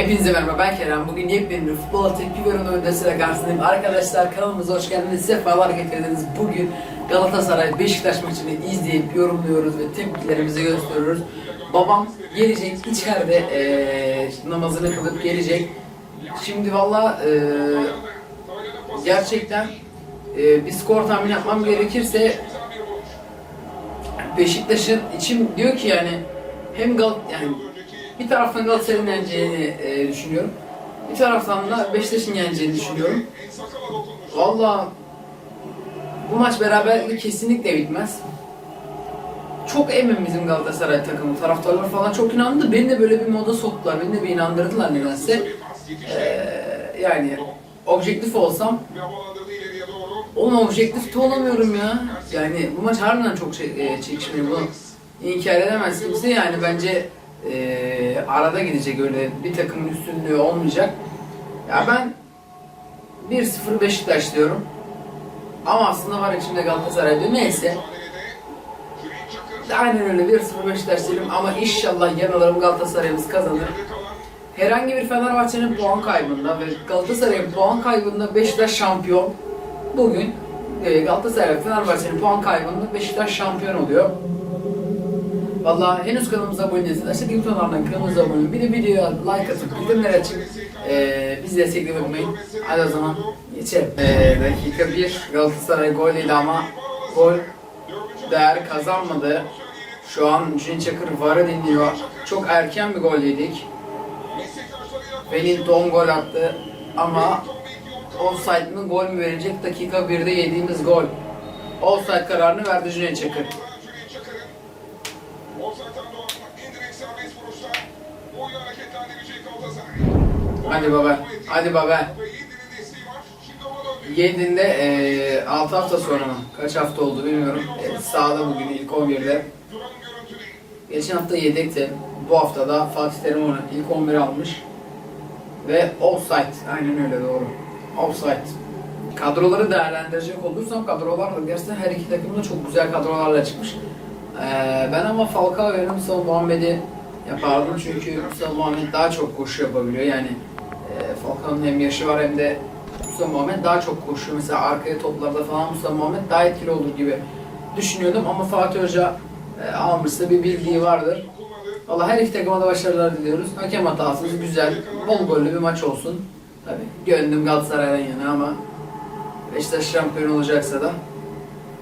Hepinize merhaba ben Kerem. Bugün yepyeni futbol tepki veren öncesiyle karşınızdayım. Arkadaşlar kanalımıza hoş geldiniz. Sefalar getirdiniz. Bugün Galatasaray Beşiktaş maçını izleyip yorumluyoruz ve tepkilerimizi gösteriyoruz. Babam gelecek içeride eee, namazını kılıp gelecek. Şimdi valla eee, gerçekten eee, bir skor tahmin yapmam gerekirse Beşiktaş'ın içim diyor ki yani hem Gal yani bir taraftan Galatasaray'ın yeneceğini e, düşünüyorum. Bir taraftan da Beşiktaş'ın yeneceğini düşünüyorum. Valla bu maç beraberlik kesinlikle bitmez. Çok emin bizim Galatasaray takımı. Taraftarlar falan çok inandı. Beni de böyle bir moda soktular. Beni de bir inandırdılar nedense. Ee, yani objektif olsam Oğlum objektif de olamıyorum ya. Yani bu maç harbiden çok şey, e, çekişmeli. Bunu inkar edemez kimse. Yani bence e, arada gidecek öyle bir takımın üstünlüğü olmayacak. Ya ben 1-0 Beşiktaş diyorum. Ama aslında var içimde Galatasaray diyor. Neyse. Aynen öyle 1-0 Beşiktaş diyelim ama inşallah yanılırım Galatasaray'ımız kazanır. Herhangi bir Fenerbahçe'nin puan kaybında ve Galatasaray'ın puan kaybında Beşiktaş şampiyon. Bugün e, Galatasaray Fenerbahçe'nin puan kaybında Beşiktaş şampiyon oluyor. Vallahi henüz kanalımıza abone değilseniz aşağıdaki kanalımıza abone olun. Bir de videoya like atıp bildirimleri açıp e, bizi desteklemeyi unutmayın. Hadi o zaman geçelim. E, dakika 1 Galatasaray golüydü ama gol değer kazanmadı. Şu an Cüneyt Çakır VAR'ı dinliyor. Çok erken bir gol yedik. Wellington gol attı ama offside mi gol mü verecek dakika 1'de yediğimiz gol. Offside kararını verdi Cüneyt Çakır. Hadi baba, hadi baba. Yediğinde e, 6 hafta sonra mı? Kaç hafta oldu bilmiyorum. E, sahada bugün ilk 11'de. Geçen hafta yedekti. Bu hafta da Fatih Terim onu ilk 11 almış. Ve offside. Aynen öyle doğru. Offside. Kadroları değerlendirecek olursam kadrolar da gerçekten her iki takım da çok güzel kadrolarla çıkmış. Ee, ben ama Falcao ve Mustafa Muhammed'i yapardım çünkü Mustafa Muhammed daha çok koşu yapabiliyor. Yani Falcao'nun hem yaşı var hem de Mustafa Muhammed daha çok koşuyor. Mesela arkaya toplarda falan Mustafa Muhammed daha etkili olur gibi düşünüyordum ama Fatih Hoca e, almışsa bir bildiği vardır. Valla her iki takıma da başarılar diliyoruz. Hakem hatasız, güzel, bol gollü bir maç olsun. Tabi gönlüm Galatasaray'dan yana ama Beşiktaş şampiyon olacaksa da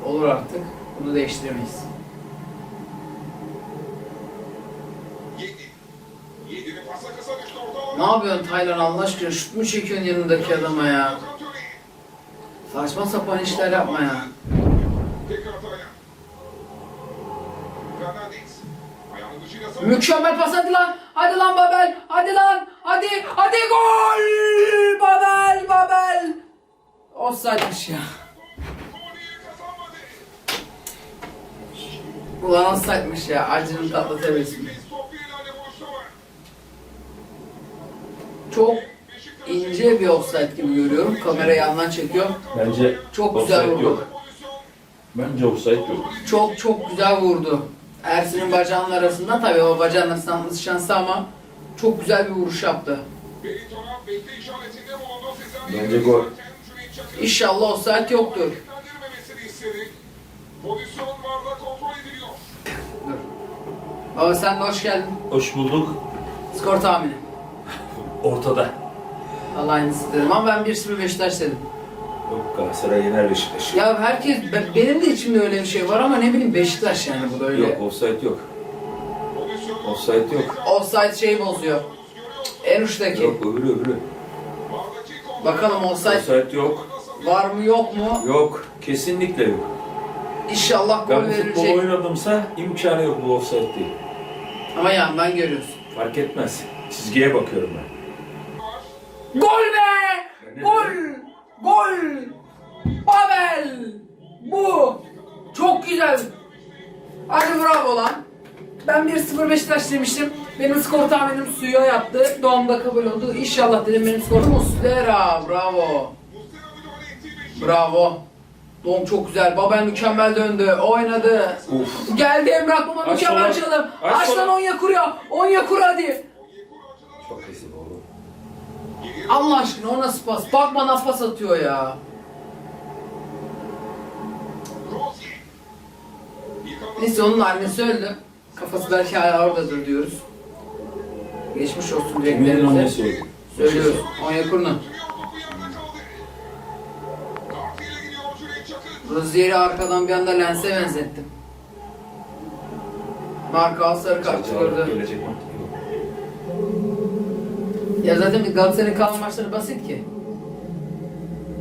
olur artık. Bunu değiştiremeyiz. Ne yapıyorsun Taylan Allah aşkına? Şut mu çekiyorsun yanındaki adama ya? Saçma sapan işler yapma ya. Mükemmel pas hadi lan. Hadi lan Babel. Hadi lan. Hadi. Hadi gol. Babel. Babel. Offside'miş ya. Ulan offside'miş ya. Acının tatlı tebessümü. Çok ince bir offside gibi görüyorum. Kamera yandan çekiyor. Bence Çok güzel offside vurdu. yok. Bence offside yok. Çok çok güzel vurdu. Ersin'in bacağının arasında tabii o bacağın arasından şansı ama çok güzel bir vuruş yaptı. Bence gol. İnşallah offside yoktur. Pozisyon varda kontrol ediliyor. Dur. Baba sen de hoş geldin. Hoş bulduk. Skor tahmini. Ortada. Allah aynısı dedim ama ben 1-0 Beşiktaş dedim. Yok Galatasaray yener Beşiktaş. Ya herkes, be- benim de içimde öyle bir şey var ama ne bileyim Beşiktaş yani bu da öyle. Yok offside yok. Offside yok. Offside şeyi bozuyor. En uçtaki. Yok öbürü öbürü. Bakalım offside Offside yok. var mı yok mu? Yok. Kesinlikle yok. İnşallah gol Ben bu futbol verilecek. oynadımsa imkanı yok bu offside değil. Ama yandan görüyorsun. Fark etmez. Çizgiye bakıyorum ben. Gol be! Gol! Gol! Babel! Bu! Çok güzel. Hadi bravo lan. Ben 1-0 Beşiktaş demiştim. Benim skor tahminim suya yattı. Doğumda kabul oldu. İnşallah dedim benim skorum Muslera. Bravo. Bravo. Doğum çok güzel. Babel mükemmel döndü. Oynadı. Uf. Geldi Emrah Baba Aç mükemmel sola. çalım. Aç Aç lan sola. Onya kuruyor. Onya kur hadi. Çok oğlum. Allah aşkına o nasıl pas? Bak bana pas atıyor ya. Neyse onun annesi öldü. Kafası belki hala oradadır diyoruz. Geçmiş olsun dileklerimize. Söylüyoruz. Onyekuru. Sürüyor topu yerde kaldı. Kartıyla gidiyor Cüneyt Çakır. Rozier'i arkadan bir anda lense benzettim. Marka sarı kart Sadece Ya zaten Galatasaray'ın kalan maçları basit ki.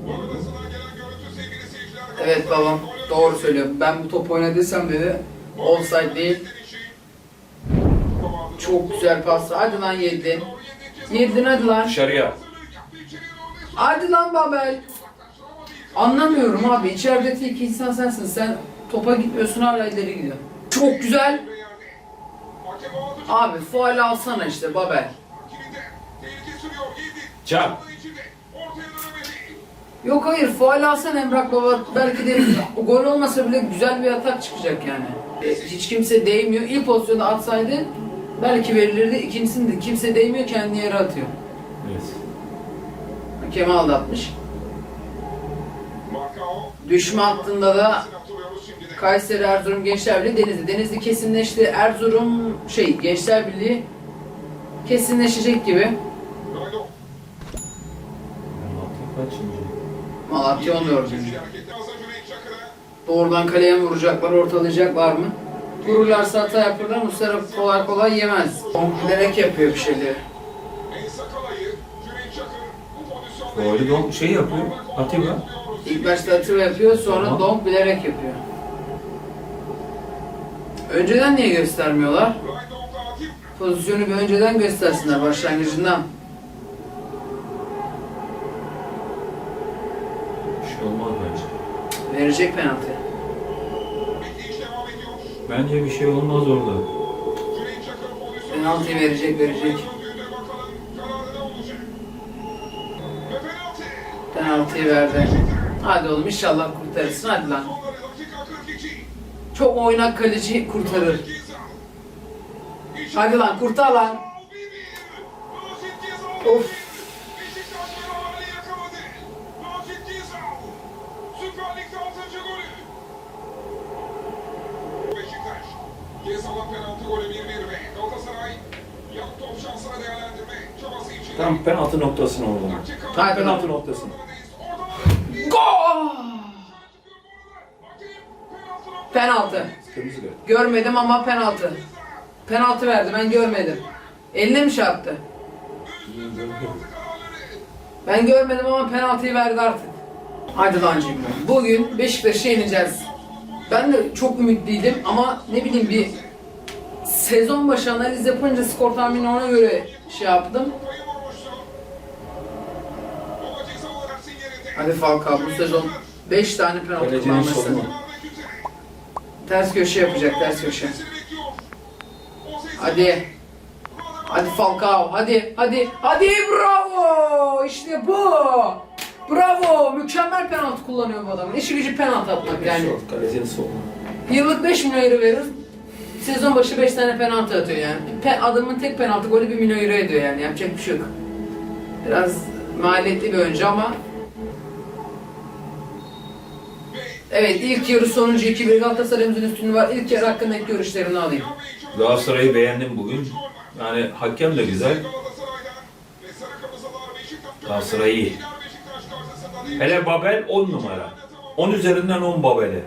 Bagadası'dan gelen görüntü sevgili seyirciler. Evet babam doğru söylüyor. Ben bu top oynadıysam dedi offside değil. Çok güzel pas. Hadi lan yedin. Yedin hadi lan. Dışarıya. Hadi lan Babel. Anlamıyorum abi. İçerideki iki insan sensin. Sen topa gitmiyorsun hala ileri gidiyor. Çok güzel. Abi faal alsana işte Babel. Çak. Yok hayır faal alsan Emrah Baba belki de o gol olmasa bile güzel bir atak çıkacak yani. E, hiç kimse değmiyor. İlk pozisyonu atsaydı belki verilirdi. İkincisinde de kimse değmiyor kendi yere atıyor. Evet. Hakemi aldatmış. Düşme hattında da Kayseri, Erzurum, Gençler Birliği, Denizli. Denizli kesinleşti. Erzurum şey Gençler Birliği kesinleşecek gibi. Kaçıncı? Malatya 14. Doğrudan kaleye mi vuracaklar, ortalayacaklar mı? Vururlarsa hata yapıyorlar, Muslera kolay kolay yemez. Bilerek yapıyor bir şeyleri. Faulü don şey yapıyor. Atiba. İlk başta atıyor yapıyor, sonra Tamam. donk bilerek yapıyor. Önceden niye göstermiyorlar? Pozisyonu bir önceden göstersinler başlangıcından. Verecek penaltı. Bence bir şey olmaz orada. Penaltıyı verecek, verecek. Penaltıyı verdi. Hadi oğlum inşallah kurtarırsın. Hadi lan. Çok oynak kaleci kurtarır. Hadi lan kurtar lan. Of. Beşiktaş beraberliği yakaladı. Rashid Gizal. Süper Lig'de 6. golü. Beşiktaş. Penaltı golü 1-1 ve Galatasaray yan top şansını değerlendirme çabası için. Tam penaltı noktasına oldu. Tam penaltı noktasına. Gol! Penaltı. Kırmızı kart. Görmedim ama penaltı. Penaltı verdi ben görmedim. Eline mi çarptı? Ben görmedim ama penaltıyı verdi artık. Hadi lan Cimri. Bugün Beşiktaş'ı yeneceğiz. Ben de çok ümitliydim ama ne bileyim bir sezon başı analiz yapınca skor tahmini ona göre şey yaptım. Hadi Falcao bu sezon 5 tane penaltı Kalecinin kullanması. Ters köşe yapacak ters köşe. Hadi. Hadi Falcao. Hadi. Hadi. Hadi bravo. Bravo. Mükemmel penaltı kullanıyor bu adam. İşi gücü penaltı atmak yani. Kalecinin sorunu. Yıllık 5 milyon euro verir. Sezon başı 5 tane penaltı atıyor yani. Pe- adamın tek penaltı golü 1 milyon euro ediyor yani. Yapacak bir şey yok. Biraz maliyetli bir oyuncu ama Evet ilk yarı sonucu 2-1 Galatasaray'ımızın üstünlüğü var. İlk yarı hakkındaki görüşlerini alayım. Galatasaray'ı beğendim bugün. Yani hakem de güzel. Galatasaray iyi. Hele Babel 10 numara. 10 üzerinden 10 Babel'e.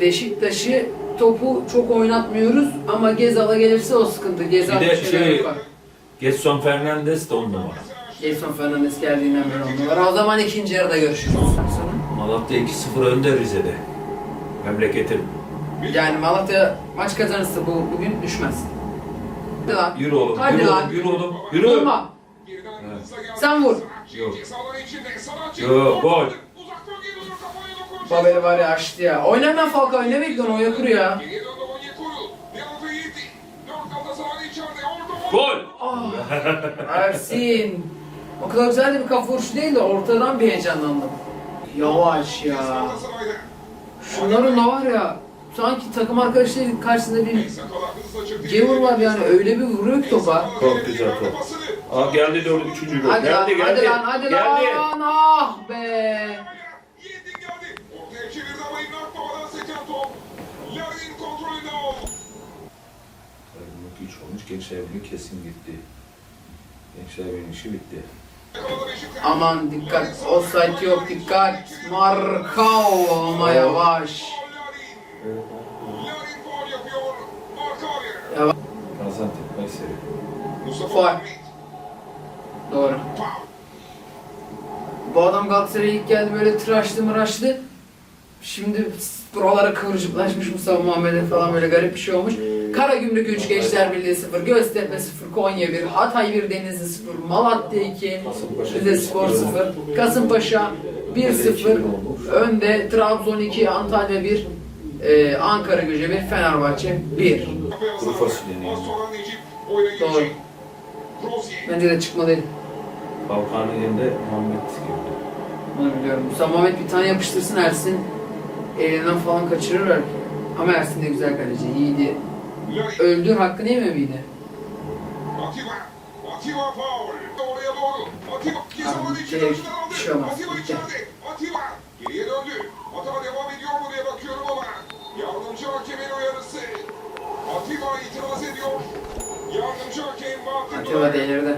Beşiktaş'ı topu çok oynatmıyoruz ama Gezal'a gelirse o sıkıntı. Gezal Bir de şey- yapar. Getson Fernandes de 10 numara. Gelson Fernandes geldiğinden beri on numara. O zaman ikinci yarıda görüşürüz. Malatya 2-0 önde Rize'de. Memleketim. Yani Malatya maç kazanırsa bu bugün düşmez. Hadi lan. Yürü oğlum, Hadi yürü lan. oğlum, yürü oğlum. Yürü. Vurma. Sen vur. Yok. Yok, gol. Babeli var ya açtı ya. Oynama Falcao ne bekliyorsun oya kur ya. Gol! Ah, Ersin. O kadar güzel de bir kafa vuruşu değil de ortadan bir heyecanlandım. Yavaş ya. Şunların da var ya sanki takım arkadaşları karşısında bir gevur var yani öyle bir vuruyor ki topa. Çok güzel top. Aa geldi dördü üçüncü gol. Hadi lan, geldi hadi geldi. lan, hadi geldi. lan. Ah be. Yendi geldi. Ortaya çevirdi ama İmrak Baba'dan seken top. Larin kontrolünde aldı. Karagümrük üç olmuş. Gençler Birliği kesin gitti. Gençler Birliği işi bitti. Yakaladı Beşiktaş. Aman dikkat. Offside yok dikkat. Markao ama yavaş. Larin. Faul yapıyor. Yavaş. Gaziantep, Kayseri. Mustafa Faul. Doğru. Bu adam Galatasaray'a ilk geldi böyle tıraşlı mıraşlı. Şimdi buralara kıvırcıklaşmış Mustafa Muhammed'e falan böyle garip bir şey olmuş. Karagümrük 3, Gençler Birliği 0, Göztepe 0, Konya 1, Hatay 1, Denizli 0, Malatya 2, Kasımpaşa Rize Spor 0, Kasımpaşa 1-0, önde Trabzon 2, Antalya 1, e, Ankara Gücü 1, Fenerbahçe 1. Kuru fasulyenin Az yanı. sonra Necip oyuna Doğru. Bence de çıkmalıydı. Balkan'ın yerinde Muhammed girdi. Bunu biliyorum. Mustafa Muhammed bir tane yapıştırsın Ersin. Elinden falan kaçırır belki. Ama Ersin de güzel kaleci. iyiydi. Öldür miydi? Oraya doğru. Atiba. Kesamın Abi, içi şey- bir şey olmaz. Bitti. Geriye döndü. Hata devam ediyor mu diye bakıyorum ama. Yardımcı hakemin uyarısı. Atiba itiraz ediyor. Yardımcı hakem Bahattin Atiba delirdi.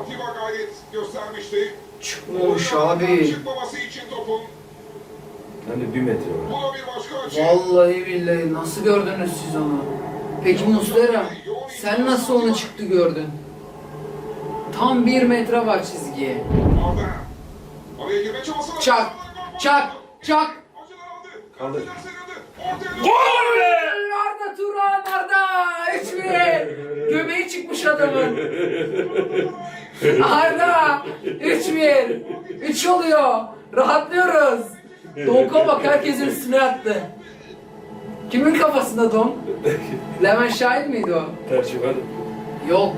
Atiba gayret Çıkmamış Oyundan abi. Çıkmaması için topun. Hani bir metre var. Bu da bir başka açı. Vallahi billahi nasıl gördünüz siz onu? Peki Muslera sen nasıl onu çıktı gördün? Tam bir metre var çizgiye. Arda. Çak, çak, çak. Kaldır. Gol! Arda Turan Arda 3-1. Göbeği çıkmış adamın. Arda 3-1. 3 oluyor. Rahatlıyoruz. Donka bak herkesin üstüne attı. Kimin kafasında Don? Levent Şahin miydi o? Tercüman. Yok.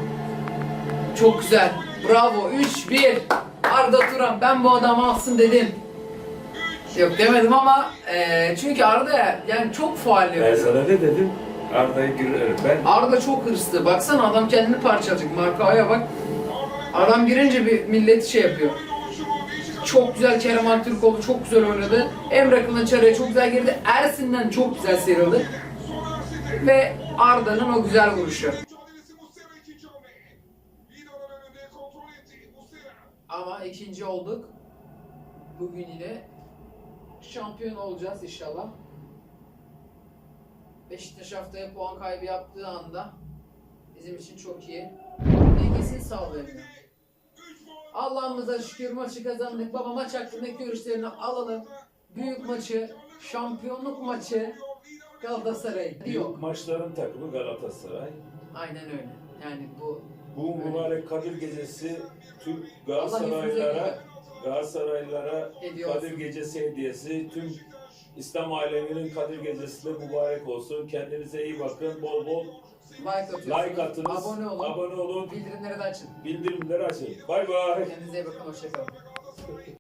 Çok güzel. Bravo. 3-1. Arda Turan. Ben bu adamı alsın dedim. Yok demedim ama eee, çünkü Arda yani çok faal Ben yapıyor. sana ne dedim? Arda'yı girer. Ben Arda çok hırslı. Baksana adam kendini parçalayacak. Markao'ya bak. Adam girince bir milleti şey yapıyor. Çok güzel Kerem Aktürkoğlu çok güzel oynadı. Emre Kılıçarı'ya çok güzel girdi. Ersin'den çok güzel sıyrıldı. Ve Arda'nın o güzel vuruşu. Ama ikinci olduk. Bugün yine şampiyon olacağız inşallah. Beşiktaş haftaya puan kaybı yaptığı anda bizim için çok iyi. Dengesini sağlayabilir. Allah'ımıza şükür maçı kazandık. Baba maç hakkındaki görüşlerini alalım. Büyük maçı, şampiyonluk maçı Galatasaray diyor. Yok maçların takımı Galatasaray. Aynen öyle. Yani bu Bu mübarek Kadir Gecesi tüm Galatasaraylılara Hediye Kadir. Gecesi hediyesi tüm İslam aleminin Kadir Gecesi de mübarek olsun. Kendinize iyi bakın. Bol bol like atıyorsunuz. like atınız. Abone olun. Abone olun. Bildirimleri de açın. Bildirimleri açın. Bay bay. Kendinize iyi bakın. Hoşçakalın.